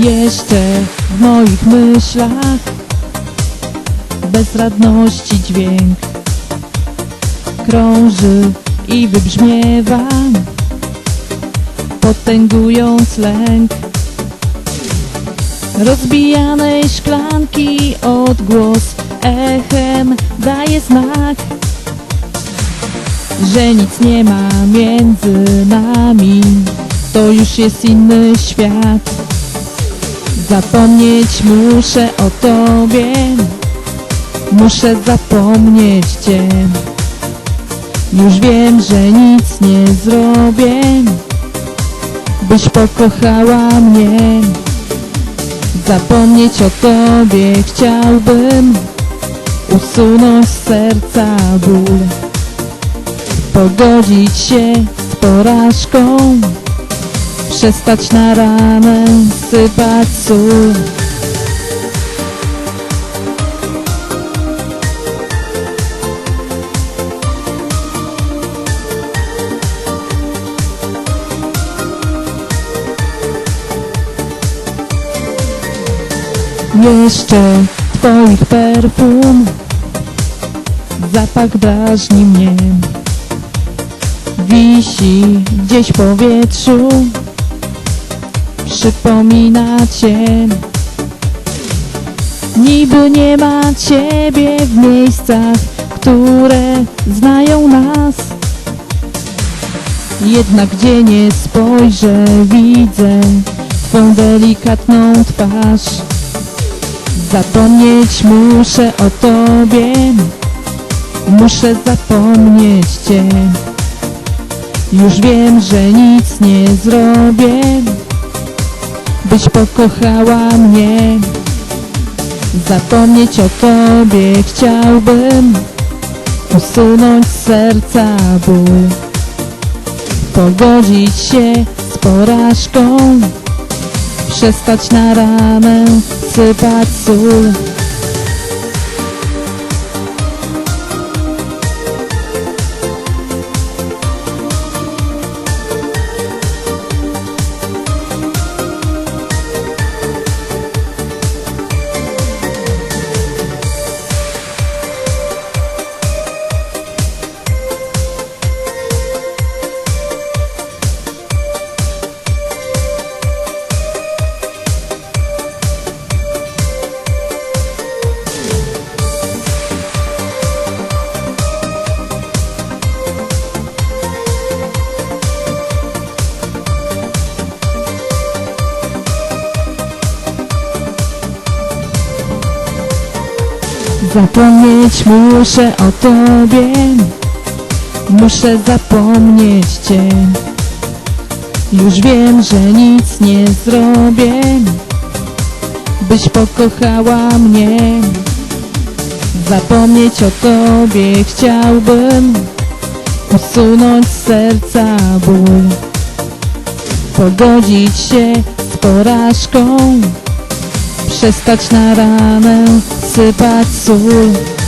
Jeszcze w moich myślach Bezradności dźwięk Krąży i wybrzmiewa Potęgując lęk. Rozbijanej szklanki odgłos Echem daje znak Że nic nie ma między nami. To już jest inny świat. Zapomnieć muszę o Tobie. Muszę zapomnieć Cię Już wiem, że nic nie zrobię Byś pokochała mnie. Zapomnieć o Tobie chciałbym Usunąć z serca ból. Pogodzić się z porażką Przestać na ranę sypać sól Jeszcze Twoich perfum. Zapach drażni mnie. Wisi gdzieś w powietrzu. Przypomina Cię. Niby nie ma Ciebie w miejscach, które znają nas. Jednak gdzie nie spojrzę widzę Twą delikatną twarz Zapomnieć muszę o Tobie. Muszę zapomnieć Cię. Już wiem, że nic nie zrobię Byś pokochała mnie. Zapomnieć o Tobie chciałbym Usunąć z serca ból Pogodzić się z porażką Przestać na ranę sypać sól Zapomnieć muszę o Tobie. Muszę zapomnieć Cię. Już wiem, że nic nie zrobię Byś pokochała mnie. Zapomnieć o Tobie chciałbym Usunąć z serca ból Pogodzić się z porażką Przestać na ranę sypać sól